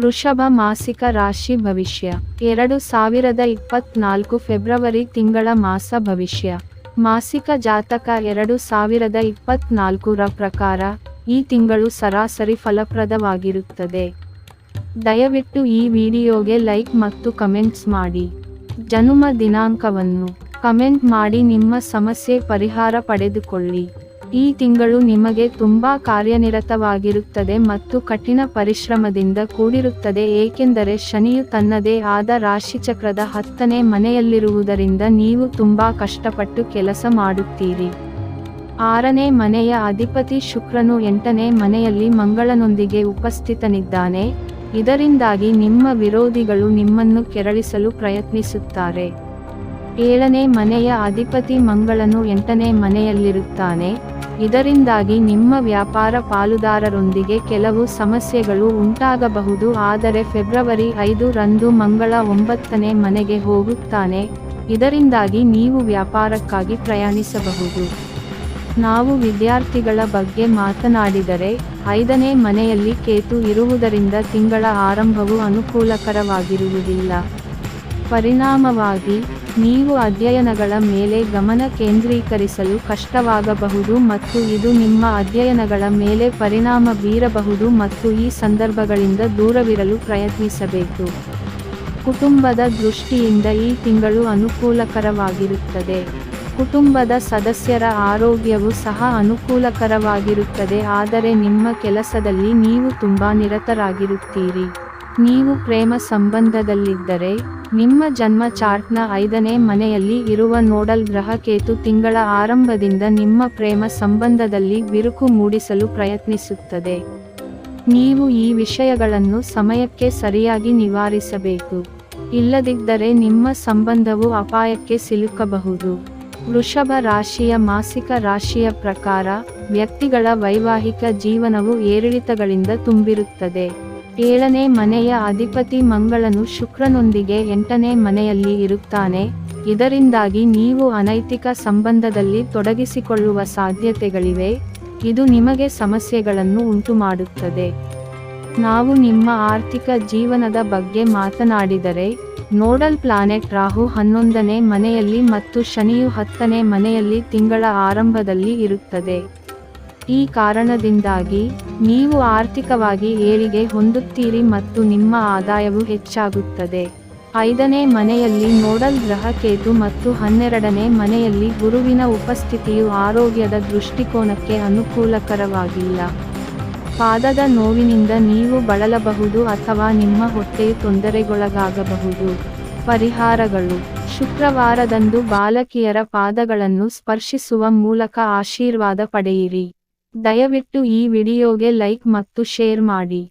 ವೃಷಭ ಮಾಸಿಕ ರಾಶಿ ಭವಿಷ್ಯ. ಎರಡು ಸಾವಿರದ ಇಪ್ಪತ್ನಾಲ್ಕು ಫೆಬ್ರವರಿ ತಿಂಗಳ ಮಾಸ ಭವಿಷ್ಯ. ಮಾಸಿಕ ಜಾತಕ ಎರಡು ಸಾವಿರದ ಇಪ್ಪತ್ನಾಲ್ಕರ ಪ್ರಕಾರ ಈ ತಿಂಗಳು ಸರಾಸರಿ ಫಲಪ್ರದವಾಗಿರುತ್ತದೆ. ದಯವಿಟ್ಟು ಈ ವಿಡಿಯೋಗೆ ಲೈಕ್ ಮತ್ತು ಕಮೆಂಟ್ಸ್ ಮಾಡಿ. ಜನುಮ ದಿನಾಂಕವನ್ನು ಕಮೆಂಟ್ ಮಾಡಿ ನಿಮ್ಮ ಸಮಸ್ಯೆ ಪರಿಹಾರ ಪಡೆದುಕೊಳ್ಳಿ. ಈ ತಿಂಗಳು ನಿಮಗೆ ತುಂಬಾ ಕಾರ್ಯನಿರತವಾಗಿರುತ್ತದೆ ಮತ್ತು ಕಠಿಣ ಪರಿಶ್ರಮದಿಂದ ಕೂಡಿರುತ್ತದೆ ಏಕೆಂದರೆ ಶನಿಯು ತನ್ನದೇ ಆದ ರಾಶಿಚಕ್ರದ ಹತ್ತನೇ ಮನೆಯಲ್ಲಿರುವುದರಿಂದ ನೀವು ತುಂಬಾ ಕಷ್ಟಪಟ್ಟು ಕೆಲಸ ಮಾಡುತ್ತೀರಿ. ಆರನೇ ಮನೆಯ ಅಧಿಪತಿ ಶುಕ್ರನು ಎಂಟನೇ ಮನೆಯಲ್ಲಿ ಮಂಗಳನೊಂದಿಗೆ ಉಪಸ್ಥಿತನಿದ್ದಾನೆ. ಇದರಿಂದಾಗಿ ನಿಮ್ಮ ವಿರೋಧಿಗಳು ನಿಮ್ಮನ್ನು ಕೆರಳಿಸಲು ಪ್ರಯತ್ನಿಸುತ್ತಾರೆ. ಏಳನೇ ಮನೆಯ ಅಧಿಪತಿ ಮಂಗಳನು ಎಂಟನೇ ಮನೆಯಲ್ಲಿರುತ್ತಾನೆ. ಇದರಿಂದಾಗಿ ನಿಮ್ಮ ವ್ಯಾಪಾರ ಪಾಲುದಾರರೊಂದಿಗೆ ಕೆಲವು ಸಮಸ್ಯೆಗಳು ಉಂಟಾಗಬಹುದು, ಆದರೆ ಫೆಬ್ರವರಿ ಐದು ರಂದು ಮಂಗಳ ಒಂಬತ್ತನೇ ಮನೆಗೆ ಹೋಗುತ್ತಾನೆ. ಇದರಿಂದಾಗಿ ನೀವು ವ್ಯಾಪಾರಕ್ಕಾಗಿ ಪ್ರಯಾಣಿಸಬಹುದು. ನಾವು ವಿದ್ಯಾರ್ಥಿಗಳ ಬಗ್ಗೆ ಮಾತನಾಡಿದರೆ, ಐದನೇ ಮನೆಯಲ್ಲಿ ಕೇತು ಇರುವುದರಿಂದ ತಿಂಗಳ ಆರಂಭವು ಅನುಕೂಲಕರವಾಗಿರುವುದಿಲ್ಲ. ಪರಿಣಾಮವಾಗಿ ನೀವು ಅಧ್ಯಯನಗಳ ಮೇಲೆ ಗಮನ ಕೇಂದ್ರೀಕರಿಸಲು ಕಷ್ಟವಾಗಬಹುದು ಮತ್ತು ಇದು ನಿಮ್ಮ ಅಧ್ಯಯನಗಳ ಮೇಲೆ ಪರಿಣಾಮ ಬೀರಬಹುದು ಮತ್ತು ಈ ಸಂದರ್ಭಗಳಿಂದ ದೂರವಿರಲು ಪ್ರಯತ್ನಿಸಬೇಕು. ಕುಟುಂಬದ ದೃಷ್ಟಿಯಿಂದ ಈ ತಿಂಗಳು ಅನುಕೂಲಕರವಾಗಿರುತ್ತದೆ. ಕುಟುಂಬದ ಸದಸ್ಯರ ಆರೋಗ್ಯವು ಸಹ ಅನುಕೂಲಕರವಾಗಿರುತ್ತದೆ, ಆದರೆ ನಿಮ್ಮ ಕೆಲಸದಲ್ಲಿ ನೀವು ತುಂಬಾ ನಿರತರಾಗಿರುತ್ತೀರಿ. ನೀವು ಪ್ರೇಮ ಸಂಬಂಧದಲ್ಲಿದ್ದರೆ, ನಿಮ್ಮ ಜನ್ಮ ಚಾರ್ಟ್ನ ಐದನೇ ಮನೆಯಲ್ಲಿ ಇರುವ ನೋಡಲ್ ಗ್ರಹ ಕೇತು ತಿಂಗಳ ಆರಂಭದಿಂದ ನಿಮ್ಮ ಪ್ರೇಮ ಸಂಬಂಧದಲ್ಲಿ ಬಿರುಕು ಮೂಡಿಸಲು ಪ್ರಯತ್ನಿಸುತ್ತದೆ. ನೀವು ಈ ವಿಷಯಗಳನ್ನು ಸಮಯಕ್ಕೆ ಸರಿಯಾಗಿ ನಿವಾರಿಸಬೇಕು. ಇಲ್ಲದಿದ್ದರೆ ನಿಮ್ಮ ಸಂಬಂಧವು ಅಪಾಯಕ್ಕೆ ಸಿಲುಕಬಹುದು. ವೃಷಭ ರಾಶಿಯ ಮಾಸಿಕ ರಾಶಿಯ ಪ್ರಕಾರ, ವ್ಯಕ್ತಿಗಳ ವೈವಾಹಿಕ ಜೀವನವು ಏರಿಳಿತಗಳಿಂದ ತುಂಬಿರುತ್ತದೆ. ಏಳನೇ ಮನೆಯ ಅಧಿಪತಿ ಮಂಗಳನು ಶುಕ್ರನೊಂದಿಗೆ ಎಂಟನೇ ಮನೆಯಲ್ಲಿ ಇರುತ್ತಾನೆ. ಇದರಿಂದಾಗಿ ನೀವು ಅನೈತಿಕ ಸಂಬಂಧದಲ್ಲಿ ತೊಡಗಿಸಿಕೊಳ್ಳುವ ಸಾಧ್ಯತೆಗಳಿವೆ. ಇದು ನಿಮಗೆ ಸಮಸ್ಯೆಗಳನ್ನು ಉಂಟುಮಾಡುತ್ತದೆ. ನಾವು ನಿಮ್ಮ ಆರ್ಥಿಕ ಜೀವನದ ಬಗ್ಗೆ ಮಾತನಾಡಿದರೆ, ನೋಡಲ್ ಪ್ಲಾನೆಟ್ ರಾಹು ಹನ್ನೊಂದನೇ ಮನೆಯಲ್ಲಿ ಮತ್ತು ಶನಿಯು ಹತ್ತನೇ ಮನೆಯಲ್ಲಿ ತಿಂಗಳ ಆರಂಭದಲ್ಲಿ ಇರುತ್ತದೆ. ಈ ಕಾರಣದಿಂದಾಗಿ ನೀವು ಆರ್ಥಿಕವಾಗಿ ಏಳಿಗೆ ಹೊಂದುತ್ತೀರಿ ಮತ್ತು ನಿಮ್ಮ ಆದಾಯವು ಹೆಚ್ಚಾಗುತ್ತದೆ. ಐದನೇ ಮನೆಯಲ್ಲಿ ನೋಡಲ್ ಗ್ರಹ ಕೇತು ಮತ್ತು ಹನ್ನೆರಡನೇ ಮನೆಯಲ್ಲಿ ಗುರುವಿನ ಉಪಸ್ಥಿತಿಯು ಆರೋಗ್ಯದ ದೃಷ್ಟಿಕೋನಕ್ಕೆ ಅನುಕೂಲಕರವಾಗಿಲ್ಲ. ಪಾದದ ನೋವಿನಿಂದ ನೀವು ಬಳಲಬಹುದು ಅಥವಾ ನಿಮ್ಮ ಹೊಟ್ಟೆಯು ತೊಂದರೆಗೊಳಗಾಗಬಹುದು. ಪರಿಹಾರಗಳು. ಶುಕ್ರವಾರದಂದು ಬಾಲಕಿಯರ ಪಾದಗಳನ್ನು ಸ್ಪರ್ಶಿಸುವ ಮೂಲಕ ಆಶೀರ್ವಾದ ಪಡೆಯಿರಿ. ದಯವಿಟ್ಟು ಈ ವಿಡಿಯೋಗೆ ಲೈಕ್ ಮತ್ತು ಶೇರ್ ಮಾಡಿ.